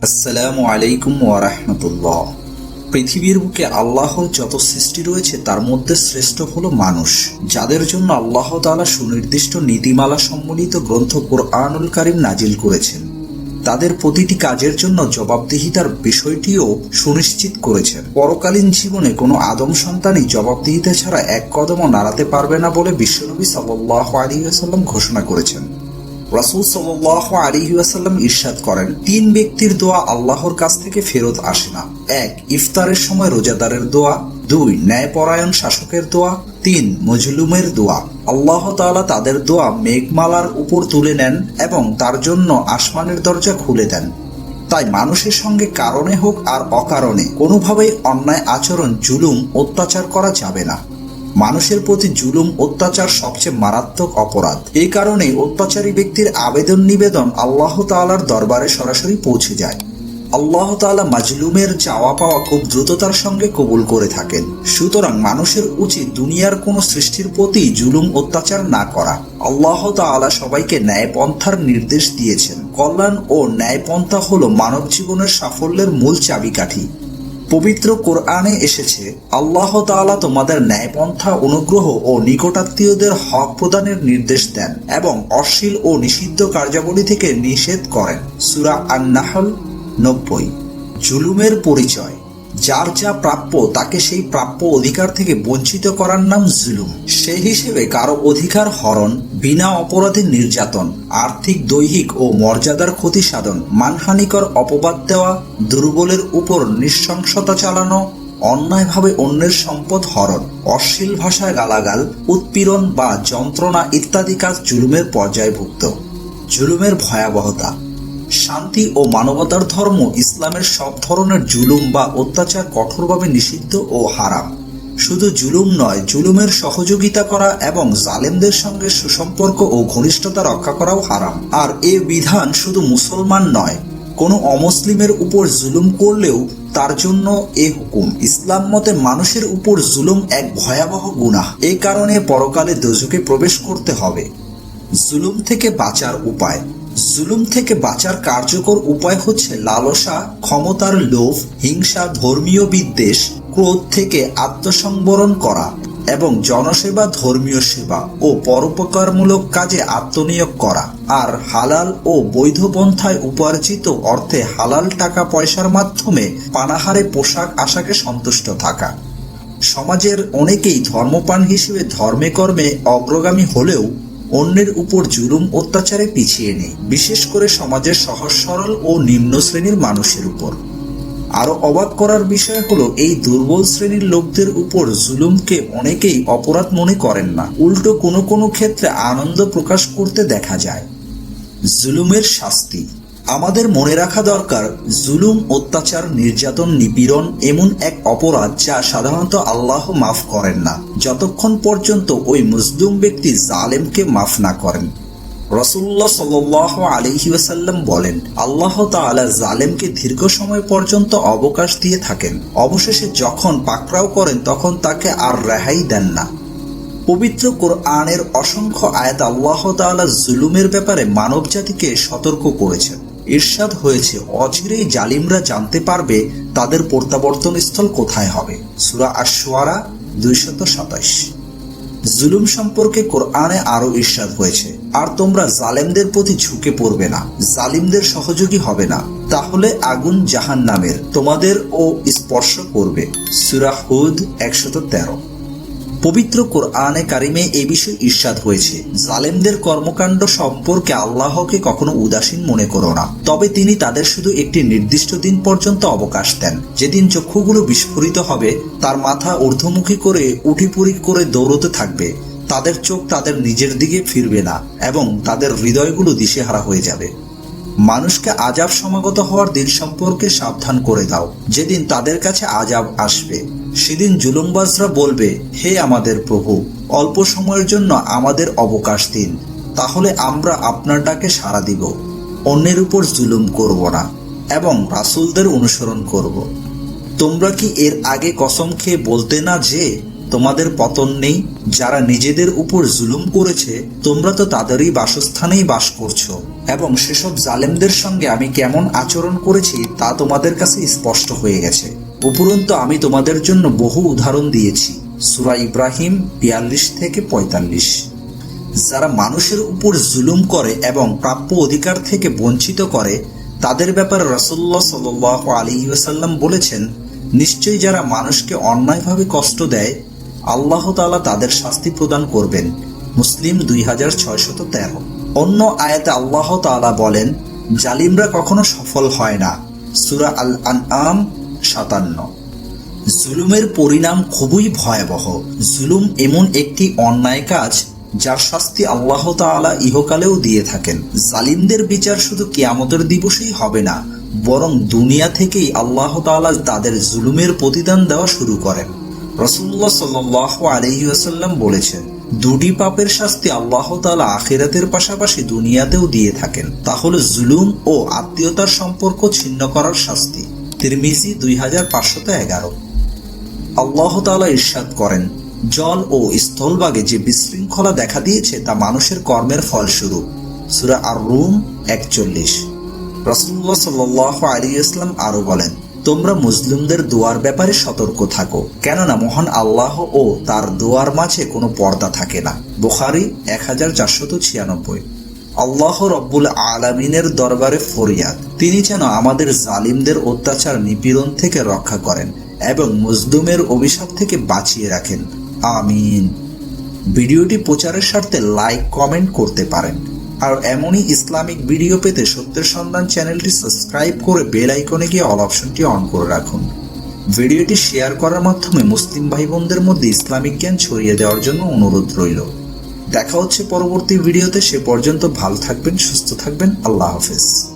আসসালামু আলাইকুম ওয়ারাহমাতুল্লাহ পৃথিবীর বুকে আল্লাহর যত সৃষ্টি রয়েছে, তার মধ্যে শ্রেষ্ঠ হলো মানুষ। যাদের জন্য আল্লাহ তাআলা সুনির্দিষ্ট নীতিমালা সম্বলিত গ্রন্থ কোরআনুল কারিম নাজিল করেছেন। তাদের প্রতিটি কাজের জন্য জবাবদিহিতার বিষয়টিও সুনিশ্চিত করেছেন। পরকালীন জীবনে কোনো আদম সন্তানই জবাবদিহিতা ছাড়া এক কদমও নাড়াতে পারবে না বলে বিশ্বনবী সাল্লাহ আলী আসাল্লাম ঘোষণা করেছেন। রাসুল সাল্লাহ আলী ওয়াসাল্লাম ইরশাদ করেন, তিন ব্যক্তির দোয়া আল্লাহর কাছ থেকে ফেরত আসে না। এক, ইফতারের সময় রোজাদারের দোয়া। দুই, ন্যায়পরায়ণ শাসকের দোয়া। তিন, মজলুমের দোয়া। আল্লাহ তাআলা তাদের দোয়া মেঘমালার উপর তুলে নেন এবং তার জন্য আসমানের দরজা খুলে দেন। তাই মানুষের সঙ্গে কারণে হোক আর অকারণে, কোনোভাবেই অন্যায় আচরণ, জুলুম, অত্যাচার করা যাবে না। মানুষের প্রতি জুলুম, অত্যাচার সবচেয়ে মারাত্মক অপরাধ। এই কারণে অত্যাচারী ব্যক্তির আবেদন, নিবেদন আল্লাহ তাআলার দরবারে সরাসরি পৌঁছে যায়। আল্লাহ তাআলা মাজলুমের চাওয়া পাওয়া খুব দ্রুততার সঙ্গে কবুল করে থাকেন। সুতরাং মানুষের উচিত দুনিয়ার কোনো সৃষ্টির প্রতি জুলুম, অত্যাচার না করা। আল্লাহ তাআলা সবাইকে ন্যায়পন্থার নির্দেশ দিয়েছেন। কল্যাণ ও ন্যায়পন্থা হলো মানব জীবনের সাফল্যের মূল চাবিকাঠি। পবিত্র কোরআনে এসেছে, আল্লাহ তালা তোমাদের ন্যায়পন্থা, অনুগ্রহ ও নিকটাত্মীয়দের হক প্রদানের নির্দেশ দেন এবং অশ্লীল ও নিষিদ্ধ কার্যাবলী থেকে নিষেধ করেন। সুরা আন-নাহল নব্বই, জুলুমের পরিচয়। যার যা প্রাপ্য তাকে সেই প্রাপ্য অধিকার থেকে বঞ্চিত করার নাম জুলুম। সেই হিসেবে কারও অধিকার হরণ, বিনা অপরাধে নির্যাতন, আর্থিক, দৈহিক ও মর্যাদার ক্ষতি সাধন, মানহানিকর অপবাদ দেওয়া, দুর্বলের উপর নৃশংসতা চালানো, অন্যায়ভাবে অন্যের সম্পদ হরণ, অশ্লীল ভাষায় গালাগাল, উৎপীড়ন বা যন্ত্রণা ইত্যাদি কাজ জুলুমের পর্যায়ভুক্ত। জুলুমের ভয়াবহতা। শান্তি ও মানবতার ধর্ম ইসলামের সব ধরনের জুলুম বা অত্যাচার কঠোরভাবে নিষিদ্ধ ও হারাম। শুধু জুলুম নয়, জুলুমের সহযোগিতা করা এবং জালেমদের সঙ্গে সুসম্পর্ক ও ঘনিষ্ঠতা রক্ষা করাও হারাম। আর এ বিধান শুধু মুসলমান নয়, কোনো অমুসলিমের উপর জুলুম করলেও তার জন্য এ হুকুম। ইসলাম মতে মানুষের উপর জুলুম এক ভয়াবহ গুনাহ। এই কারণে পরকালে দোজকে প্রবেশ করতে হবে। জুলুম থেকে বাঁচার উপায়। জুলুম থেকে বাঁচার কার্যকর উপায় হচ্ছে লালসা, ক্ষমতার লোভ, হিংসা, ধর্মীয় বিদ্বেষ, ক্রোধ থেকে আত্মসংবরণ করা এবং জনসেবা, ধর্মীয় সেবা ও পরোপকারমূলক কাজে আত্মনিয়োগ করা। আর হালাল ও বৈধ পন্থায় উপার্জিত অর্থে হালাল টাকা পয়সার মাধ্যমে পানাহারে পোশাক আশাকে সন্তুষ্ট থাকা। সমাজের অনেকেই ধর্মপান হিসেবে ধর্মে কর্মে অগ্রগামী হলেও অন্যের উপর জুলুম, অত্যাচারে পিছিয়ে নেই বিশেষ করে সমাজের সহজ, সরল ও নিম্ন শ্রেণির মানুষের উপর। আরও অবাক করার বিষয় হলো, এই দুর্বল শ্রেণির লোকদের উপর জুলুমকে অনেকেই অপরাধ মনে করেন না। উল্টো কোনো কোনো ক্ষেত্রে আনন্দ প্রকাশ করতে দেখা যায়। জুলুমের শাস্তি। আমাদের মনে রাখা দরকার, জুলুম, অত্যাচার, নির্যাতন, নিপীড়ন এমন এক অপরাধ যা সাধারণত আল্লাহ মাফ করেন না। যতক্ষণ পর্যন্ত ওই মুসলুম ব্যক্তি জালেমকে মাফ না করেন। রসুল্লাহ সাল আলহি ওয়াসাল্লাম বলেন, আল্লাহ তাআলা জালেমকে দীর্ঘ সময় পর্যন্ত অবকাশ দিয়ে থাকেন। অবশেষে যখন পাকড়াও করেন, তখন তাকে আর রেহাই দেন না। পবিত্র কোরআনের অসংখ্য আয়াত আল্লাহ তাআলা জুলুমের ব্যাপারে মানব জাতিকে সতর্ক করেছেন। ইরশাদ হয়েছে, অচিরেই জালিমরা জানতে পারবে তাদের প্রত্যাবর্তন স্থল কোথায় হবে। সুরা আশওয়ারা দুইশত সাতাইশ। জুলুম সম্পর্কে কোরআনে আরও ইরশাদ হয়েছে, আর তোমরা জালেমদের প্রতি ঝুঁকে পড়বে না, জালিমদের সহযোগী হবে না। তাহলে আগুন জাহান নামের তোমাদের ও স্পর্শ করবে। সুরা হুদ একশত তেরো। পবিত্র কোরআনে কারিমে এ বিষয়ে ঈর্ষাদ হয়েছে। জালেমদের কর্মকাণ্ড সম্পর্কে আল্লাহকে কখনো উদাসীন মনে করো না। তবে তিনি তাদের শুধু একটি নির্দিষ্ট দিন পর্যন্ত অবকাশ দেন। যেদিন চক্ষুগুলো বিস্ফোরিত হবে, তার মাথা ঊর্ধ্বমুখী করে উঠিপুরি করে দৌড়তে থাকবে। তাদের চোখ তাদের নিজের দিকে ফিরবে না এবং তাদের হৃদয়গুলো দিশেহারা হয়ে যাবে। মানুষকে আজাব সমাগত হওয়ার দিন সম্পর্কে সাবধান করে দাও। যেদিন তাদের কাছে আজাব আসবে, সেদিন জুলুমবাজরা বলবে, হে আমাদের প্রভু, অল্প সময়ের জন্য আমাদের অবকাশ দিন, তাহলে আমরা আপনার ডাকে সাড়া দিব। অন্যের উপর জুলুম করব না এবং রাসূলদের অনুসরণ করব। তোমরা কি এর আগে কসম খেয়ে বলতে না যে তোমাদের পতন নেই, যারা নিজেদের উপর জুলুম করেছে, তোমরা তো তাদেরই বাসস্থানেই বাস করছ। এবং সেসব জালেমদের সঙ্গে আমি কেমন আচরণ করেছি, তা তোমাদের কাছে স্পষ্ট হয়ে গেছে। উপরন্তু আমি তোমাদের জন্য বহু উদাহরণ দিয়েছি, সুরা ইব্রাহিম বিয়াল্লিশ থেকে পঁয়তাল্লিশ। যারা মানুষের উপর জুলুম করে এবং প্রাপ্য অধিকার থেকে বঞ্চিত করে, তাদের ব্যাপারে রসল্লাহ সাল আলী ওসাল্লাম বলেছেন, নিশ্চয়ই যারা মানুষকে অন্যায়ভাবে কষ্ট দেয় আল্লাহ তাআলা তাদের শাস্তি প্রদান করবেন। মুসলিম দুই হাজার ছয়শত তেরো। অন্য আয়াতে আল্লাহ তাআলা বলেন, জালিমরা কখনো সফল হয় না। সুরা আল আনআম সাতান্ন। জুলুমের পরিণাম খুবই ভয়াবহ। জুলুম এমন একটি অন্যায় কাজ, যার শাস্তি আল্লাহ তাআলা ইহকালেও দিয়ে থাকেন। জালিমদের বিচার শুধু কিয়ামতের দিবসেই হবে না, বরং দুনিয়া থেকেই আল্লাহ তাআলা তাদের জুলুমের প্রতিদান দেওয়া শুরু করেন। রসুল্লাহ সাল্লাহ আলহিউসাল্লাম বলেছেন, দুটি পাপের শাস্তি আল্লাহ তাআলা আখিরাতের পাশাপাশি দুনিয়াতেও দিয়ে থাকেন। তা হলো জুলুম ও আত্মীয়তার সম্পর্ক ছিন্ন করার শাস্তি। তিরমিজি দুই হাজার পাঁচশত এগারো। আল্লাহ তালা ইরশাদ করেন, জল ও স্থলভাগে যে বিশৃঙ্খলা দেখা দিয়েছে তা মানুষের কর্মের ফলস্বরূপ। সুরা আর রুম একচল্লিশ। রসুল্লাহ সাল্লাহ আলী ইসলাম আরও বলেন তোমরা মুসলিমদের দোয়ার ব্যাপারে সতর্ক থাকো, কেননা মহান আল্লাহ ও তার দোয়ার মাঝে কোনো পর্দা থাকে না। বুখারি এক হাজার চারশত ছিয়ানব্বই। আল্লাহ রব্বুল আলমিনের দরবারে ফরিয়াদ, তিনি যেন আমাদের জালিমদের অত্যাচার নিপীড়ন থেকে রক্ষা করেন এবং মজদুমের অভিশাপ থেকে বাঁচিয়ে রাখেন। আমিন। ভিডিওটি প্রচারের স্বার্থে লাইক, কমেন্ট করতে পারেন। আর এমনই ইসলামিক ভিডিও পেতে সত্যের সন্ধান চ্যানেলটি সাবস্ক্রাইব করে বেল আইকনে গিয়ে অল অপশনটি অন করে রাখুন। ভিডিওটি শেয়ার করার মাধ্যমে মুসলিম ভাই বোনদের মধ্যে ইসলামিক জ্ঞান ছড়িয়ে দেওয়ার জন্য অনুরোধ রইল। দেখা হচ্ছে পরবর্তী ভিডিওতে, সে পর্যন্ত ভালো থাকবেন, সুস্থ থাকবেন, আল্লাহ হাফেজ।